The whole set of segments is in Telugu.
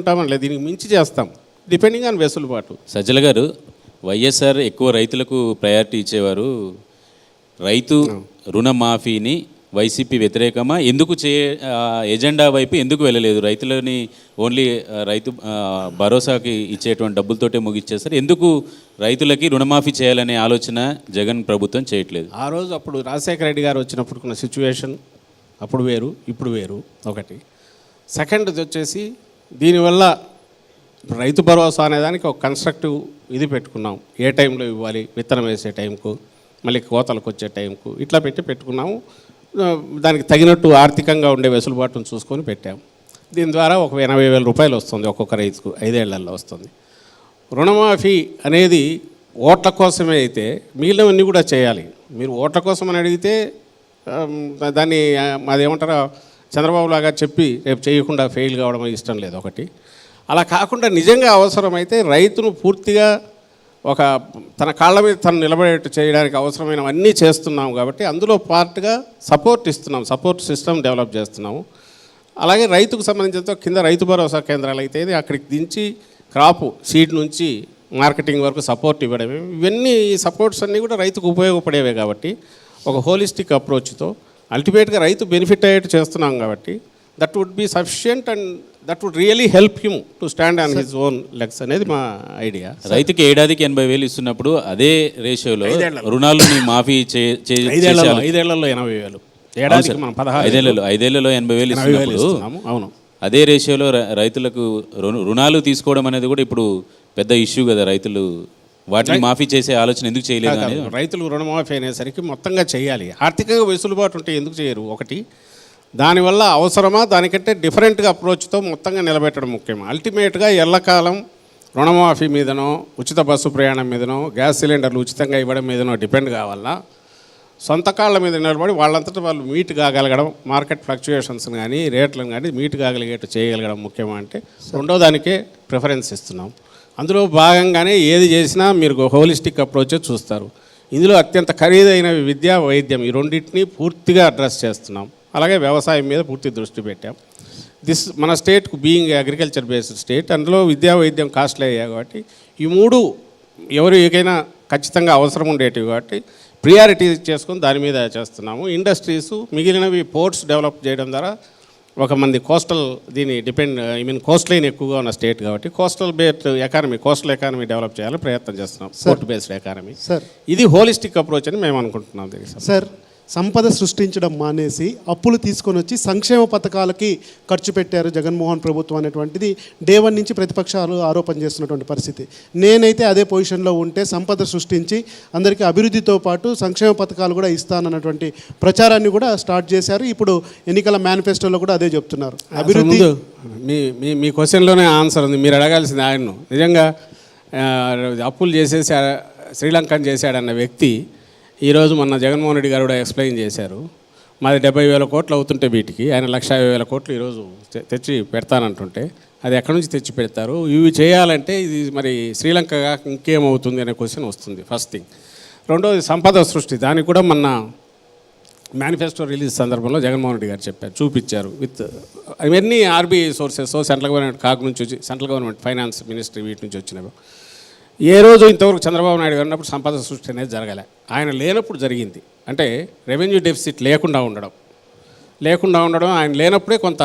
ఉంటామని లేదు. దీనికి మించి చేస్తాం. డిపెండింగ్ ఆన్ వెసులుబాటు. సజ్జల గారు వైఎస్ఆర్ ఎక్కువ రైతులకు ప్రయారిటీ ఇచ్చేవారు. రైతు రుణమాఫీని వైసీపీ వ్యతిరేకమా? ఎందుకు చే ఎజెండా వైపు ఎందుకు వెళ్ళలేదు? రైతులని ఓన్లీ రైతు భరోసాకి ఇచ్చేటువంటి డబ్బులతోటే ముగిచ్చేస్తారు ఎందుకు రైతులకి రుణమాఫీ చేయాలనే ఆలోచన జగన్ ప్రభుత్వం చేయట్లేదు? ఆ రోజు అప్పుడు రాజశేఖర రెడ్డి గారు వచ్చినప్పుడుకున్న సిచ్యువేషన్ అప్పుడు వేరు ఇప్పుడు వేరు ఒకటి. సెకండ్ వచ్చేసి దీనివల్ల రైతు భరోసా అనేదానికి ఒక కన్స్ట్రక్టివ్ ఇది పెట్టుకున్నాం. ఏ టైంలో ఇవ్వాలి? విత్తనం వేసే టైంకు మళ్ళీ కోతలకు వచ్చే టైంకు ఇట్లా పెట్టి పెట్టుకున్నాము. దానికి తగినట్టు ఆర్థికంగా ఉండే వెసులుబాటును చూసుకొని పెట్టాము దీని ద్వారా ఒక ఎనభై వేల రూపాయలు వస్తుంది ఒక్కొక్క రైతుకు ఐదేళ్ళలో వస్తుంది. రుణమాఫీ అనేది ఓట్ల కోసమే అయితే మిగిలినవన్నీ కూడా చేయాలి. మీరు ఓట్ల కోసం అని అడిగితే దాన్ని మాదేమంటారో చంద్రబాబు లాగా చెప్పి రేపు చేయకుండా ఫెయిల్ కావడం ఇష్టం లేదు ఒకటి. అలా కాకుండా నిజంగా అవసరమైతే రైతును పూర్తిగా ఒక తన కాళ్ళ మీద తను నిలబడేట్టు చేయడానికి అవసరమైనవన్నీ చేస్తున్నాం కాబట్టి అందులో పార్ట్గా సపోర్ట్ ఇస్తున్నాం సపోర్ట్ సిస్టమ్ డెవలప్ చేస్తున్నాము. అలాగే రైతుకు సంబంధించిన కింద రైతు భరోసా కేంద్రాలు అయితే అక్కడికి దించి క్రాప్ సీడ్ నుంచి మార్కెటింగ్ వరకు సపోర్ట్ ఇవ్వడమే. ఇవన్నీ సపోర్ట్స్ అన్నీ కూడా రైతుకు ఉపయోగపడేవే కాబట్టి ఒక హోలిస్టిక్ అప్రోచ్తో అల్టిమేట్గా రైతు బెనిఫిట్ అయ్యేట్టు చేస్తున్నాం కాబట్టి that would be sufficient and that would really help him to stand on his own legs అనేది మా ఐడియా రైతుకి ఏడాదికి ఎనభై వేలు ఇస్తున్నప్పుడు అదే రేషియోలో. రుణాలని మాఫీ ఐదేళ్ళలో ఎనభై వేలు. ఏడాదికి మనం పదహారు ఐదేళ్ళలో ఐదేళ్ళలో ఎనభై వేలు ఇస్తున్నప్పుడు ఇస్తున్నాము అవును. అదే రేషియోలో రైతులకు రుణ- రుణాలు తీసుకోవడం అనేది కూడా ఇప్పుడు పెద్ద ఇష్యూ కదా రైతులు వాటిని మాఫీ చేసే ఆలోచన ఎందుకు చేయలేదు అనేది? రైతులు రుణమాఫీ అనేసరికి మొత్తంగా చేయాలి. ఆర్థికంగా వెసులుబాటు ఉంటే ఎందుకు చేయరు? ఒకటి దానివల్ల అవసరమా? దానికంటే డిఫరెంట్గా అప్రోచ్తో మొత్తంగా నిలబెట్టడం ముఖ్యం. అల్టిమేట్గా ఎల్లకాలం రుణమాఫీ మీదనో ఉచిత బస్సు ప్రయాణం మీదనో గ్యాస్ సిలిండర్లు ఉచితంగా ఇవ్వడం మీదనో డిపెండ్ కావాలన్నా సొంత కాళ్ళ మీద నిలబడి వాళ్ళంతటా వాళ్ళు మీట్ కాగలగడం మార్కెట్ ఫ్లక్చుయేషన్స్ కానీ రేట్లను కానీ మీట్ కాగలిగేట్టు చేయగలగడం ముఖ్యమా అంటే రెండో దానికే ప్రిఫరెన్స్ ఇస్తున్నాం. అందులో భాగంగానే ఏది చేసినా మీరు హోలిస్టిక్ అప్రోచ్ చూస్తారు. ఇందులో అత్యంత ఖరీదైన విద్య వైద్యం ఈ రెండింటిని పూర్తిగా అడ్రస్ చేస్తున్నాం. అలాగే వ్యవసాయం మీద పూర్తి దృష్టి పెట్టాం. దిస్ మన స్టేట్కు బీయింగ్ అగ్రికల్చర్ బేస్డ్ స్టేట్. అందులో విద్యా వైద్యం కాస్ట్లీ అయ్యాయి కాబట్టి ఈ మూడు ఎవరు ఏకైనా ఖచ్చితంగా అవసరం ఉండేటివి కాబట్టి ప్రియారిటీ చేసుకొని దాని మీద చేస్తున్నాము. ఇండస్ట్రీస్ మిగిలినవి పోర్ట్స్ డెవలప్ చేయడం ద్వారా ఒక మంది కోస్టల్ దీని depend I mean coastline ఎక్కువగా ఉన్న స్టేట్ కాబట్టి coastal based economy coastal economy develop చేయాలని ప్రయత్నం చేస్తున్నాం పోర్ట్ బేస్డ్ ఎకానమీ సార్ ఇది హోలిస్టిక్ అప్రోచ్ అని మేము అనుకుంటున్నాం దీనికి సార్ సంపద సృష్టించడం మానేసి అప్పులు తీసుకొని వచ్చి సంక్షేమ పథకాలకి ఖర్చు పెట్టారు జగన్మోహన్ ప్రభుత్వం అనేటువంటిది. డే వన్ నుంచి ప్రతిపక్షాలు ఆరోపణ చేస్తున్నటువంటి పరిస్థితి. నేనైతే అదే పొజిషన్లో ఉంటే సంపద సృష్టించి అందరికీ అభివృద్ధితో పాటు సంక్షేమ పథకాలు కూడా ఇస్తానన్నటువంటి ప్రచారాన్ని కూడా స్టార్ట్ చేశారు. ఇప్పుడు ఎన్నికల మేనిఫెస్టోలో కూడా అదే చెప్తున్నారు. అభివృద్ధి మీ మీ మీ క్వశ్చన్లోనే ఆన్సర్ ఉంది. మీరు అడగాల్సింది ఆయన్ను. నిజంగా అప్పులు చేసేసి శ్రీలంకన్ చేశాడన్న వ్యక్తి ఈరోజు మొన్న జగన్మోహన్ రెడ్డి గారు కూడా ఎక్స్ప్లెయిన్ చేశారు. మాది డెబ్బై వేల కోట్లు అవుతుంటే వీటికి ఆయన లక్ష యాభై వేల కోట్లు ఈరోజు తె- తెచ్చి పెడతానంటుంటే అది ఎక్కడి నుంచి తెచ్చి పెడతారు? ఇవి చేయాలంటే ఇది మరి శ్రీలంకగా ఇంకేమవుతుంది అనే క్వశ్చన్ వస్తుంది ఫస్ట్ థింగ్. రెండోది సంపద సృష్టి. దానికి కూడా మొన్న మేనిఫెస్టో రిలీజ్ సందర్భంలో జగన్మోహన్ రెడ్డి గారు చెప్పారు చూపించారు విత్ ఇవన్నీ ఆర్బీఐ సోర్సెస్ సెంట్రల్ గవర్నమెంట్ కాకు నుంచి వచ్చి సెంట్రల్ గవర్నమెంట్ ఫైనాన్స్ మినిస్ట్రీ వీటి నుంచి వచ్చినవి. ఏ రోజు ఇంతవరకు చంద్రబాబు నాయుడు గారు ఉన్నప్పుడు సంపద సృష్టి అనేది జరగలే. ఆయన లేనప్పుడు జరిగింది. అంటే రెవెన్యూ డెఫిసిట్ లేకుండా ఉండడం. లేకుండా ఉండడం ఆయన లేనప్పుడే కొంత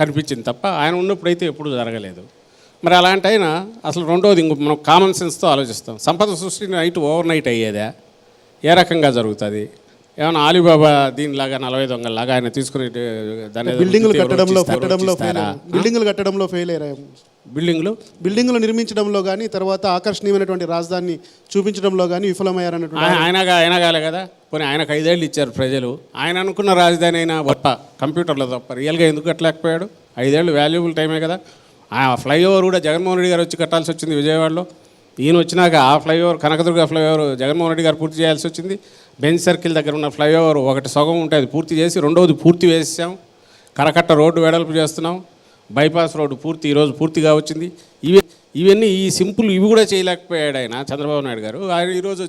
కనిపించింది తప్ప ఆయన ఉన్నప్పుడైతే ఎప్పుడు జరగలేదు. మరి అలాంటి ఆయన అసలు రెండోది ఇంకో మనం కామన్ సెన్స్తో ఆలోచిస్తాం. సంపద సృష్టి నైట్ ఓవర్ నైట్ అయ్యేదా? ఏ రకంగా జరుగుతుంది? ఏమైనా ఆలీబాబా దీనిలాగా నలభై దొంగలాగా ఆయన తీసుకుని దాని బిల్డింగులు కట్టడంలో కట్టడంలో? బిల్డింగులు కట్టడంలో ఫెయిల్ అయ్యారు బిల్డింగ్లు. బిల్డింగులు నిర్మించడంలో కానీ తర్వాత ఆకర్షణీయమైనటువంటి రాజధానిని చూపించడంలో కానీ విఫలమయ్యారన్నటువంటి ఆయన ఆయన కాలే కదా. పోనీ ఆయనకు ఐదేళ్ళు ఇచ్చారు ప్రజలు. ఆయన అనుకున్న రాజధాని అయినా గొప్ప కంప్యూటర్లో తప్ప రియల్గా ఎందుకు కట్టలేకపోయాడు? ఐదేళ్ళు వాల్యుబుల్ టైమే కదా. ఆ ఫ్లైఓవర్ కూడా జగన్మోహన్ రెడ్డి గారు వచ్చి కట్టాల్సి వచ్చింది విజయవాడలో. ఈయన వచ్చినాక ఆ ఫ్లైఓవర్ కనకదుర్గ ఫ్లైఓవర్ జగన్మోహన్ రెడ్డి గారు పూర్తి చేయాల్సి వచ్చింది. బెంచ్ సర్కిల్ దగ్గర ఉన్న ఫ్లైఓవర్ ఒకటి సగం ఉంటే అది పూర్తి చేసి రెండవది పూర్తి వేసాం కరకట్ట రోడ్డు వెడల్పు చేస్తున్నాం. బైపాస్ రోడ్డు పూర్తి ఈరోజు పూర్తిగా వచ్చింది. ఇవి ఇవన్నీ ఈ సింపుల్ ఇవి కూడా చేయలేకపోయాడు ఆయన చంద్రబాబు నాయుడు గారు. ఆయన ఈరోజు